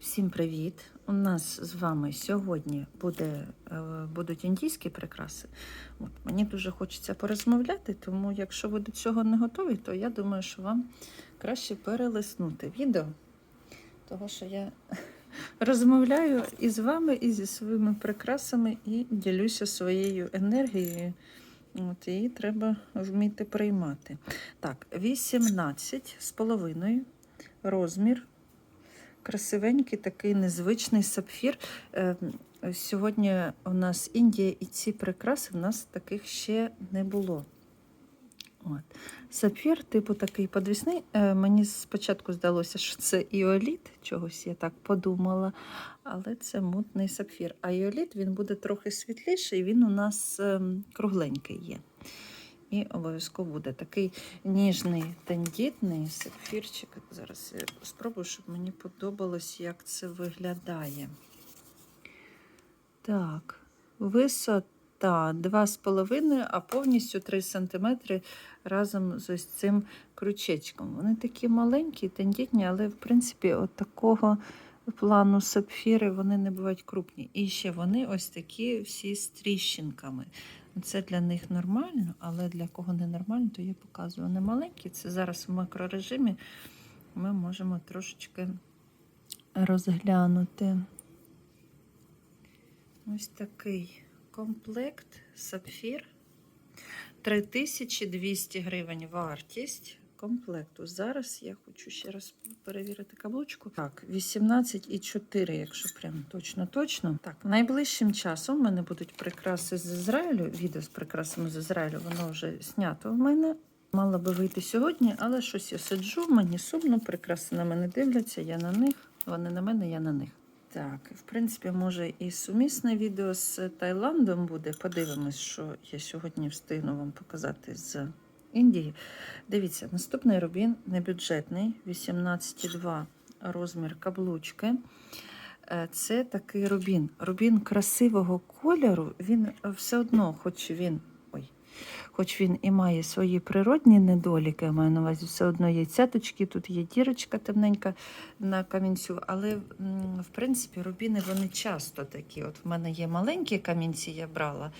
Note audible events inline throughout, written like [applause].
Всім привіт! У нас з вами сьогодні буде, е, будуть індійські прикраси. От, мені дуже хочеться порозмовляти, тому якщо ви до цього не готові, то я думаю, що вам краще перелиснути відео, того що я [laughs] розмовляю і з вами, і зі своїми прикрасами, і ділюся своєю енергією. От, її треба вміти приймати. Так, 18 з половиною розмір. Красивенький такий незвичний сапфір. Е, Сьогодні у нас Індія і ці прикраси в нас таких ще не було. От. Сапфір, типу такий подвісний. Е, Мені спочатку здалося, що це іоліт, чогось я так подумала, але це мутний сапфір. А іоліт він буде трохи світліший, він у нас ем, кругленький є. І обов'язково буде такий ніжний, тендітний сапфірчик. Зараз я спробую, щоб мені подобалось, як це виглядає. Так, висота 2,5, а повністю 3 см разом з ось цим крючечком. Вони такі маленькі, тендітні, але, в принципі, от такого плану сапфіри вони не бувають крупні. І ще вони ось такі всі з тріщинками. Це для них нормально, але для кого не нормально, то я показую. Вони маленькі. Це зараз в макрорежимі ми можемо трошечки розглянути. Ось такий комплект сапфір. 3200 гривень вартість комплекту. Зараз я хочу ще раз перевірити каблучку. Так, 18,4, якщо прям точно-точно. Так, найближчим часом в мене будуть прикраси з Ізраїлю. Відео з прикрасами з Ізраїлю, воно вже знято в мене. Мало би вийти сьогодні, але щось я сиджу, мені сумно, прикраси на мене дивляться, я на них, вони на мене, я на них. Так, в принципі, може і сумісне відео з Таїландом буде. Подивимось, що я сьогодні встигну вам показати з Індії. Дивіться, наступний рубін небюджетний, 18,2 розмір каблучки. Е, Це такий рубін. Рубін красивого кольору, він все одно, хоч він. Ой, Хоч він і має свої природні недоліки, маю на увазі, все одно є цяточки, тут є дірочка темненька на камінцю, але в принципі рубіни вони часто такі. От в мене є маленькі камінці, я брала.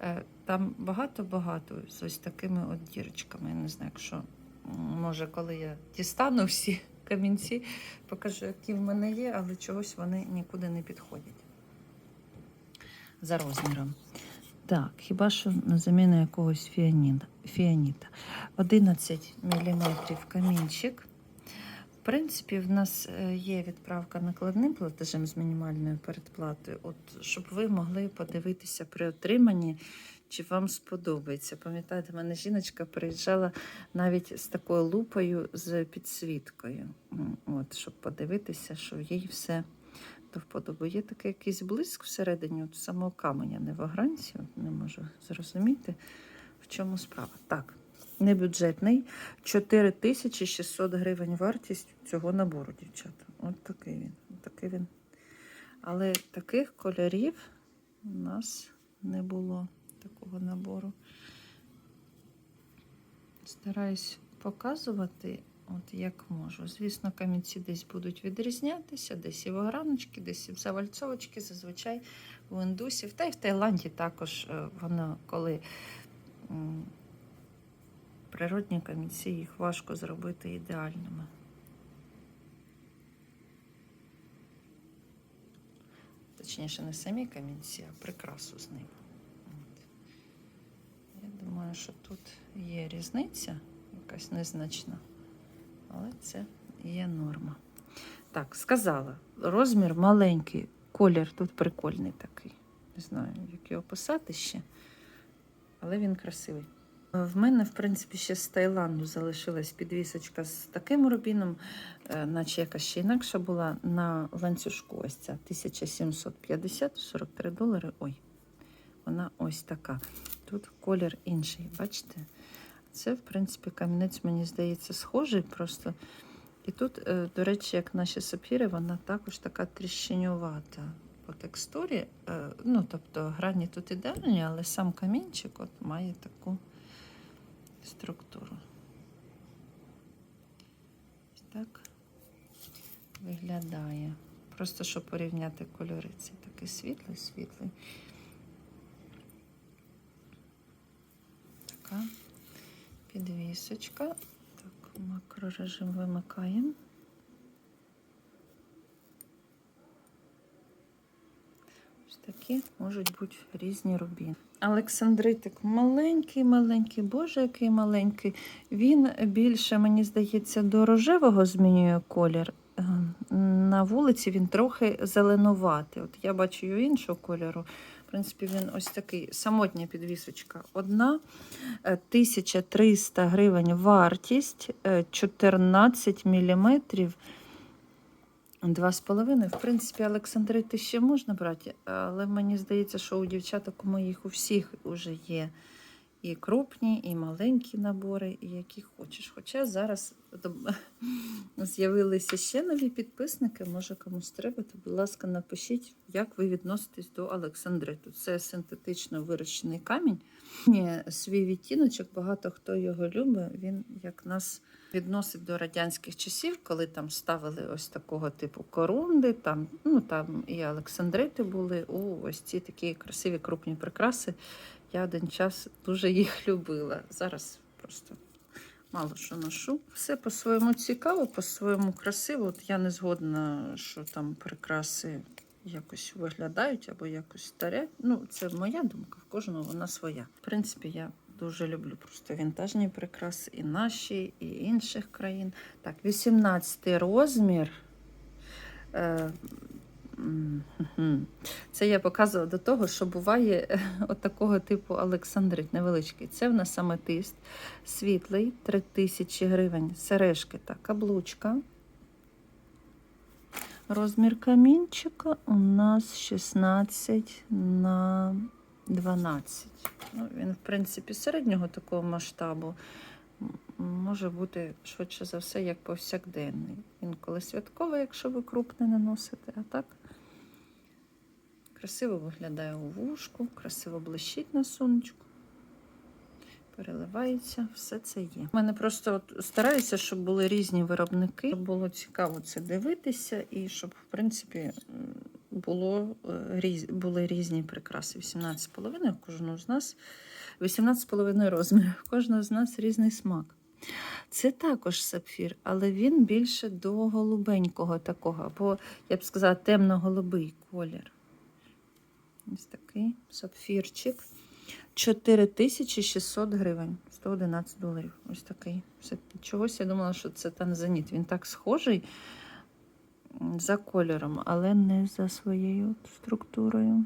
Е, Там багато-багато з ось такими от дірочками. Я не знаю, якщо може, коли я дістану всі камінці, покажу, які в мене є, але чогось вони нікуди не підходять за розміром. Так, хіба що на заміну якогось фіаніта. фіаніта. 11 мм камінчик. Принципі, в нас е, є відправка накладним платежем з мінімальною передплатою, от, щоб ви могли подивитися при отриманні, чи вам сподобається. Пам'ятаєте, в мене жіночка приїжджала навіть з такою лупою з підсвіткою, от, щоб подивитися, що їй все до вподоби. Є такий якийсь блиск всередині от самого каменя, не в огранці, не можу зрозуміти, в чому справа. Так, небюджетний, 4600 гривень вартість цього набору, дівчата. От такий він. От такий він. Але таких кольорів у нас не було такого набору. Стараюсь показувати, от як можу. Звісно, камінці десь будуть відрізнятися, десь і в ограночки, десь і в завальцовочки, зазвичай у індусів. Та й в Таїланді також е, воно, коли природні камінці, їх важко зробити ідеальними. Точніше, не самі камінці, а прикрасу з ними. От. Я думаю, що тут є різниця, якась незначна, але це є норма. Так, сказала, розмір маленький, колір тут прикольний такий. Не знаю, як його писати ще, але він красивий. В мене, в принципі, ще з Таїланду залишилась підвісочка з таким рубіном, е, наче якась ще інакша була на ланцюжку. Ось ця 1750, 43 долари. Ой, вона ось така. Тут колір інший, бачите? Це, в принципі, камінець, мені здається, схожий просто. І тут, е, до речі, як наші сапфіри, вона також така тріщинювата по текстурі. Е, Ну, тобто грані тут ідеальні, але сам камінчик от має таку структуру. Ось так виглядає. просто щоб порівняти кольори. Це такий світлий, світлий. Така підвісочка. Так, макрорежим вимикаємо. Ось такі можуть бути різні рубіни. Олександритик маленький, маленький, боже, який маленький. Він більше, мені здається, до рожевого змінює колір. Е, На вулиці він трохи зеленуватий. От я бачу його іншого кольору. В принципі, він ось такий самотня підвісочка. Одна е, 1300 гривень вартість, е, 14 міліметрів. Два з половиною. В принципі, Олександрити ще можна брати, але мені здається, що у дівчаток у моїх у всіх вже є і крупні, і маленькі набори, і які хочеш. Хоча зараз [laughs] з'явилися ще нові підписники. Може комусь треба, то, будь ласка, напишіть, як ви відноситесь до Олександриту. Це синтетично вирощений камінь. Свій відтіночок, багато хто його любить. Він як нас відносить до радянських часів, коли там ставили ось такого типу корунди, там, ну, там і Олександрити були. О, ось ці такі красиві крупні прикраси. Я один час дуже їх любила. Зараз просто мало що ношу. Все по-своєму цікаво, по-своєму красиво. От я не згодна, що там прикраси якось виглядають або якось старять. Ну, це моя думка, в кожного вона своя. В принципі, я дуже люблю просто вінтажні прикраси і наші, і інших країн. Так, 18 розмір. Це я показувала до того, що буває [laughs] от такого типу Олександрит невеличкий. Це в нас аметист, світлий, 3000 гривень, сережки та каблучка. Розмір камінчика у нас 16 на 12. Ну, він, в принципі, середнього такого масштабу. Може бути швидше за все, як повсякденний. Він коли святковий, якщо ви крупне не носите, а так красиво виглядає у вушку, красиво блищить на сонечку. Переливається, все це є. У мене просто от стараюся, щоб були різні виробники, щоб було цікаво це дивитися, і щоб, в принципі, було, е, різ, були різні прикраси. 18,5 у кожного з нас, 18,5 розмірів. Кожного з нас різний смак. Це також сапфір, але він більше до голубенького такого, або, я б сказала, темно-голубий колір. Ось такий сапфірчик. 4600 гривень, 111 доларів. Ось такий. Чогось я думала, що це танзаніт. Він так схожий за кольором, але не за своєю структурою.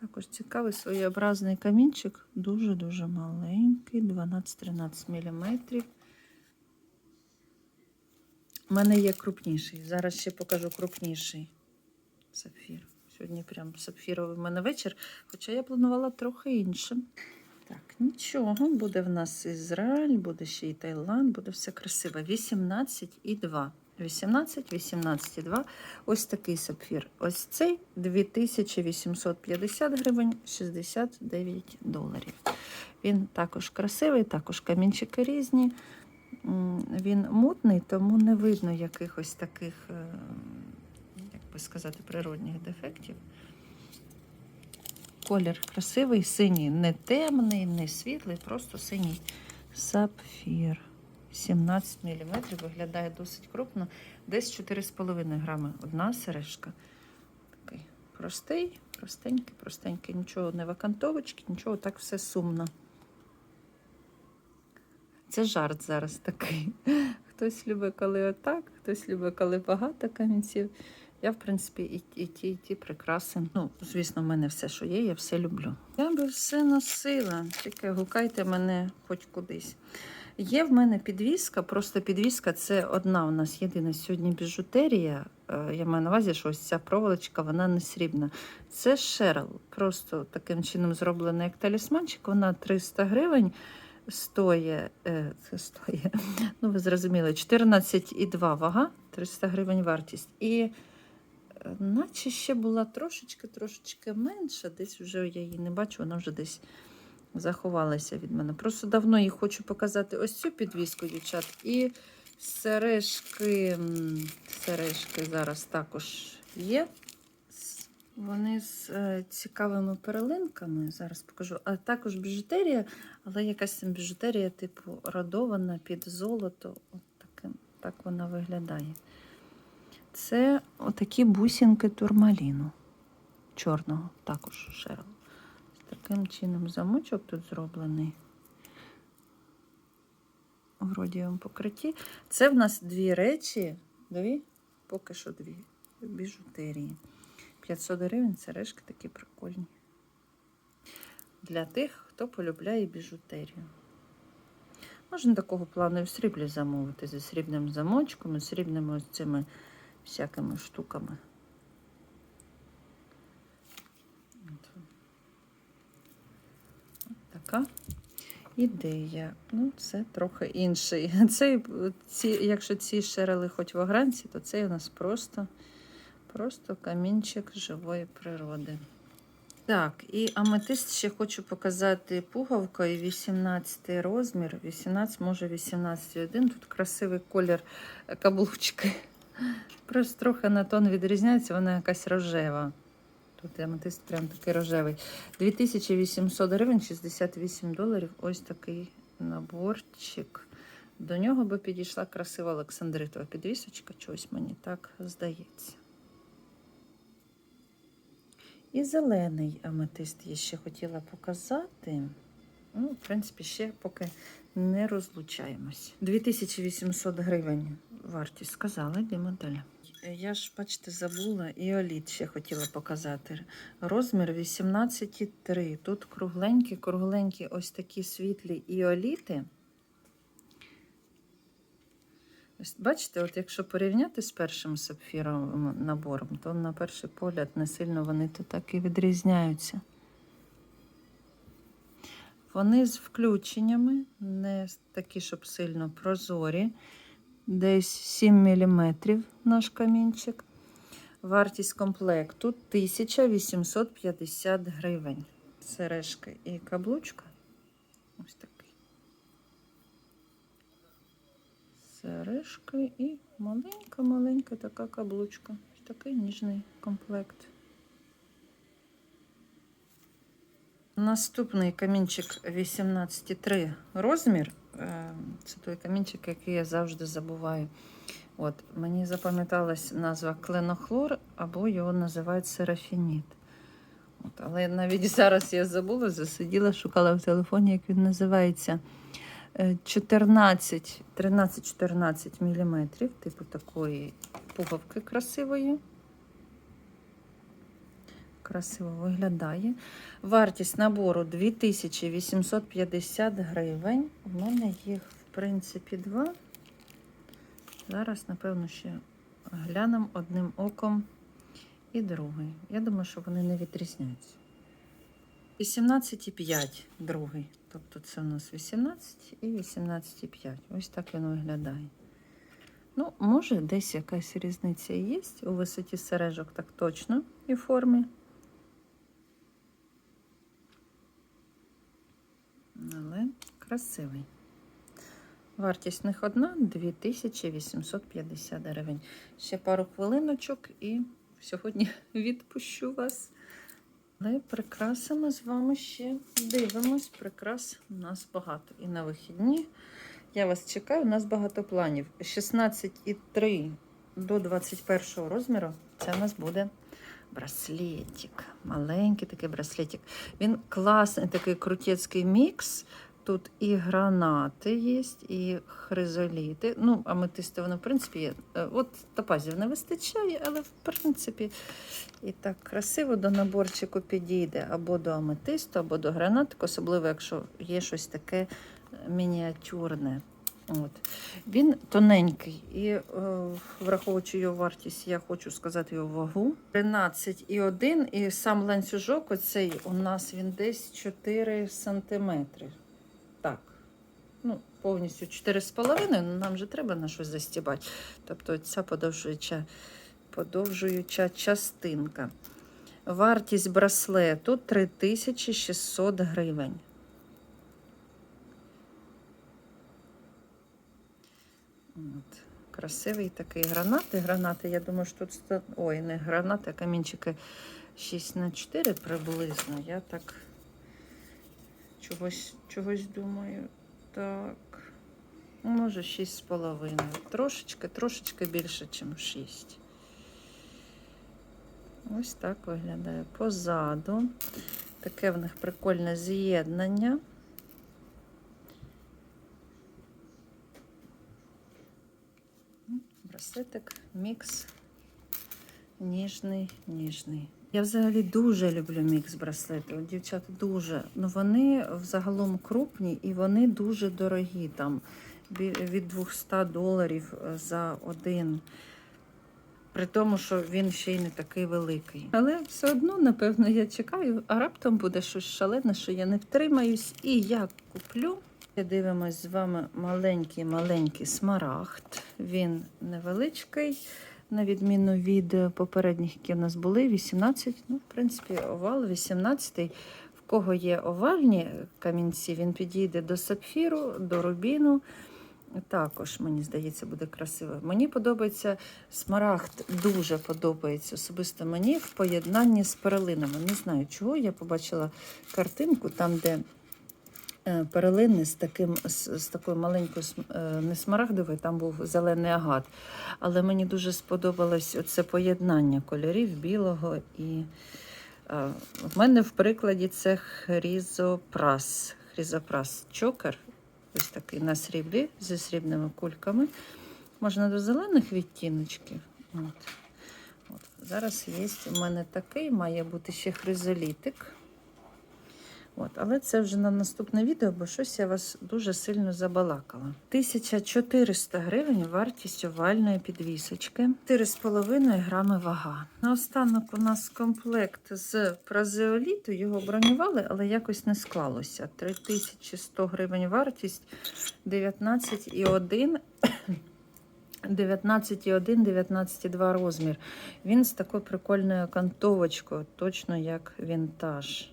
Також цікавий своєобразний камінчик. Дуже-дуже маленький, 12-13 мм. У мене є крупніший. Зараз ще покажу крупніший сапфір. Сьогодні прям сапфіровий в мене вечір, хоча я планувала трохи іншим. Так, нічого, буде в нас Ізраїль, буде ще і Таїланд, буде все красиво. 18,2. 18, 18,2. Ось такий сапфір. Ось цей 2850 гривень, 69 доларів. Він також красивий, також камінчики різні. Він мутний, тому не видно якихось таких, е, би сказати, природних дефектів. Колір красивий, синій, не темний, не світлий, просто синій сапфір. 17 мм, виглядає досить крупно. Десь 4,5 грами. Одна сережка. Такий простий, простенький, простенький. Нічого не вакантовочки, нічого, так все сумно. Це жарт зараз такий. Хтось любить, коли отак, хтось любить, коли багато камінців. Я, в принципі, і, і ті, і ті прикраси. Ну, звісно, в мене все, що є, я все люблю. Я би все носила, тільки гукайте мене хоч кудись. Є в мене підвіска, просто підвіска це одна у нас єдина сьогодні біжутерія. Е, Я маю на увазі, що ось ця проволочка, вона не срібна. Це Шерл. Просто таким чином зроблена як талісманчик. Вона 300 гривень стоїть, е, це стоїть, ну ви зрозуміли, 14,2 вага, 300 гривень вартість. І наче ще була трошечки, трошечки менша, десь вже я її не бачу, вона вже десь заховалася від мене. Просто давно їй хочу показати ось цю підвіску, дівчат, і Сережки, сережки зараз також є. Вони з е, цікавими перелинками. Зараз покажу. А також біжутерія, але якась там біжутерія, типу, родована під золото. От таким, так вона виглядає. Це отакі бусинки турмаліну чорного, також шерл. З таким чином замочок тут зроблений. В родієвому покритті. Це в нас дві речі, дві, поки що дві біжутерії. 500 гривень сережки такі прикольні. Для тих, хто полюбляє біжутерію. Можна такого плану і в сріблі замовити зі срібним замочком, і срібними ось цими всякими штуками. От. Така ідея. Ну, це трохи інший. [laughs] Цей, ці, якщо ці шерели хоч в огранці, то це у нас просто, просто камінчик живої природи. Так, і аметист ще хочу показати пуговкою 18 розмір, 18, може 18,1. Тут красивий колір каблучки. Просто трохи на тон відрізняється, вона якась рожева. Тут аметист прям такий рожевий. 2800 гривень, 68 доларів. Ось такий наборчик. До нього би підійшла красива Олександритова підвісочка, чогось мені так здається. І зелений аметист я ще хотіла показати. Ну, в принципі, ще поки не розлучаємось. 2800 гривень вартість сказала, де модель. Я ж, бачите, забула іоліт ще хотіла показати. Розмір 18,3. Тут кругленькі, кругленькі ось такі світлі іоліти. Бачите, от якщо порівняти з першим сапфіровим набором, то на перший погляд не сильно вони то так і відрізняються. Вони з включеннями, не такі, щоб сильно прозорі. Десь 7 мм наш камінчик. Вартість комплекту 1850 гривень. Сережка і каблучка. Ось такий. Сережка і маленька-маленька така каблучка. Ось такий ніжний комплект. Наступний камінчик 18,3 розмір. Е, Це той камінчик, який я завжди забуваю. От, Мені запам'яталась назва кленохлор, або його називають серафініт. От, але навіть [laughs] зараз я забула, засиділа, шукала в телефоні, як він називається. Е, 14, 13-14 мм, типу такої пуговки красивої. Красиво виглядає. Вартість набору 2850 гривень. У мене їх, в принципі, два. Зараз, напевно, ще глянемо одним оком і другий. Я думаю, що вони не відрізняються. 18,5 другий. Тобто це у нас 18 і 18,5. Ось так він виглядає. Ну, може, десь якась різниця є у висоті сережок, так точно, і формі. Але красивий. Вартість них одна 2850 гривень. Ще пару хвилиночок і сьогодні [laughs] відпущу вас. Але прикраси ми з вами ще дивимось. Прикрас у нас багато. І на вихідні. Я вас чекаю, у нас багато планів. 16,3 до 21 розміру. Це у нас буде браслетик. Маленький такий браслетик. Він класний, такий крутецький мікс. Тут і гранати є, і хризоліти. Ну, аметисти, воно, в принципі, є. Е, От топазів не вистачає, але в принципі і так красиво до наборчику підійде або до аметисту, або до гранатику, особливо, якщо є щось таке е, мініатюрне. От. Він тоненький і, е, враховуючи його вартість, я хочу сказати його вагу. 13,1 і сам ланцюжок оцей у нас він десь 4 сантиметри. Ну, повністю 4,5, ну нам же треба на щось застібати. Тобто ця подовжуюча, подовжуюча частинка. Вартість браслету 3600 гривень. От. Красивий такий гранати. Гранати, я думаю, що тут ой, не гранати, а камінчики 6 на 4 приблизно. Я так чогось, чогось думаю. Так. ну, Може, 6,5. Трошечки, трошечки більше, ніж 6. Ось так виглядає. Позаду. Таке в них прикольне з'єднання. Браслетик, мікс. Ніжний, ніжний. Я взагалі дуже люблю мікс браслети. Дівчата дуже. Ну вони взагалом крупні і вони дуже дорогі. Там від 200 доларів е, за один. При тому, що він ще й не такий великий. Але все одно, напевно, я чекаю, а раптом буде щось шалене, що я не втримаюсь, і я куплю. Дивимось з вами маленький-маленький смарагд. Він невеличкий, на відміну від е, попередніх, які в нас були, 18. Ну, в принципі, овал 18. В кого є овальні камінці, він підійде до сапфіру, до рубіну. Також, мені здається, буде красиво. Мені подобається смарагд, дуже подобається особисто мені в поєднанні з перлинами. Не знаю, чого я побачила картинку там, де перлини з таким з, з такою маленькою е, не смарагдовою, там був зелений агат. Але мені дуже сподобалось оце поєднання кольорів білого і е, в мене в прикладі це хрізопрас. Хрізопрас чокер. Ось такий на сріблі зі срібними кульками. Можна до зелених відтіночків. От. От. Зараз є у мене такий, має бути ще хризолітик. От. Але це вже на наступне відео, бо щось я вас дуже сильно забалакала. 1400 гривень вартість овальної підвісочки. 4,5 грами вага. Наостанок у нас комплект з празеоліту. Його бронювали, але якось не склалося. 3100 гривень вартість, 19,1. 19,1, 19,2 розмір. Він з такою прикольною кантовочкою, точно як вінтаж.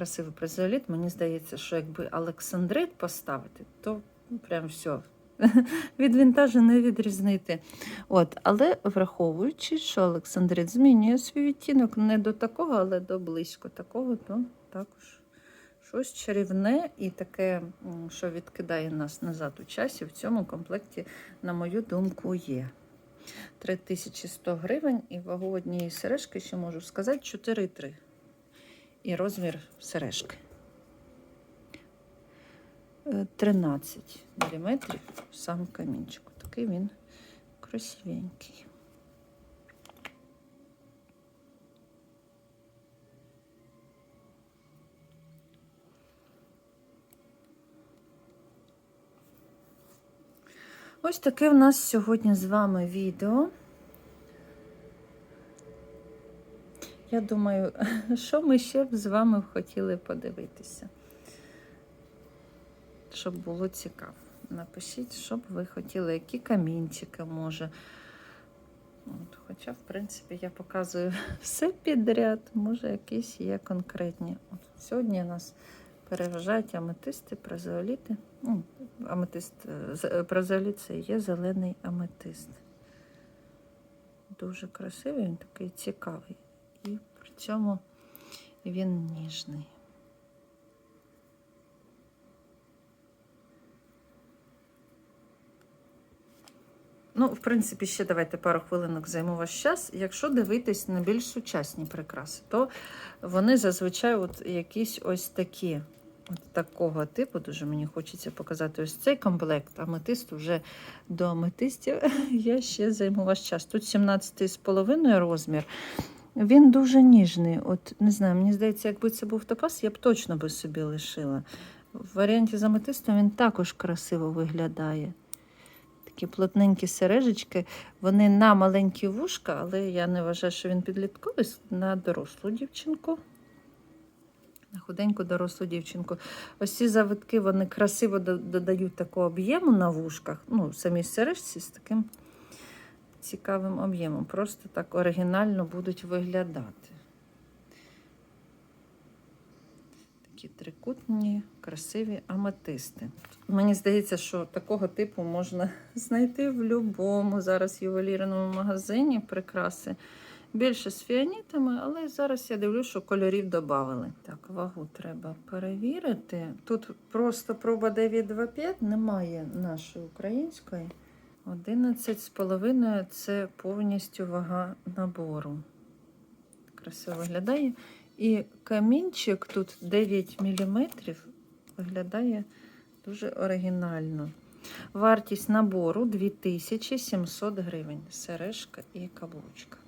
Красивий празеоліт. Мені здається, що якби Олександрит поставити, то ну, прям все. [laughs] Від вінтажу не відрізнити. От, але враховуючи, що Олександрит змінює свій відтінок не до такого, але до близько такого, то також щось чарівне і таке, що відкидає нас назад у часі, в цьому комплекті, на мою думку, є. 3100 гривень і вагу однієї сережки, ще можу сказати, 4,3. І розмір сережки. Е, 13 мм сам камінчик. Такий він красивенький. Ось таке в нас сьогодні з вами відео. Я думаю, [laughs] що ми ще б з вами хотіли подивитися, щоб було цікаво. Напишіть, що б ви хотіли, які камінчики може. От, хоча, в принципі, я показую [laughs] все підряд, може, якісь є конкретні. От, сьогодні у нас переважають аметисти, празеоліти. Ну, аметист, е, е, празеоліт це є зелений аметист. Дуже красивий, він такий цікавий. Цьому він ніжний. Ну, в принципі, ще давайте пару хвилинок займу ваш час. Якщо дивитись на більш сучасні прикраси, то вони зазвичай от якісь ось такі. От такого типу, дуже мені хочеться показати ось цей комплект. Аметист вже до аметистів. [laughs] Я ще займу ваш час. Тут 17,5 розмір. Він дуже ніжний. От не знаю, мені здається, якби це був топаз, я б точно би собі лишила. В варіанті з аметистом він також красиво виглядає. Такі плотненькі сережечки, вони на маленькі вушка, але я не вважаю, що він підлітковий на дорослу дівчинку. На худеньку дорослу дівчинку. Ось ці завитки вони красиво додають такого об'єму на вушках. Ну, самі сережці з таким цікавим об'ємом. Просто так оригінально будуть виглядати. Такі трикутні, красиві аметисти. Мені здається, що такого типу можна [laughs] знайти в будь-якому зараз ювелірному магазині прикраси. Більше з фіанітами, але зараз я дивлюсь, що кольорів додали. Так, вагу треба перевірити. Тут просто проба 925, немає нашої української. 11,5 це повністю вага набору. Красиво виглядає. І камінчик тут 9 мм виглядає дуже оригінально. Вартість набору 2700 гривень. Сережка і каблучка.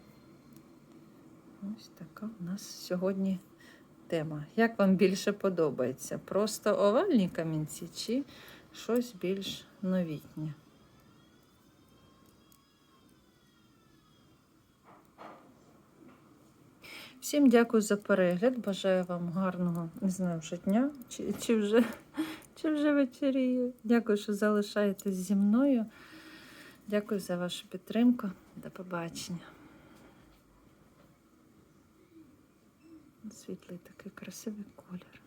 Ось така у нас сьогодні тема. Як вам більше подобається? Просто овальні камінці чи щось більш новітнє? Всім дякую за перегляд. Бажаю вам гарного, не знаю, вже дня, чи, чи, вже, [laughs] чи вже вечеріє. Дякую, що залишаєтесь зі мною. Дякую за вашу підтримку. До побачення. Світлий такий красивий колір.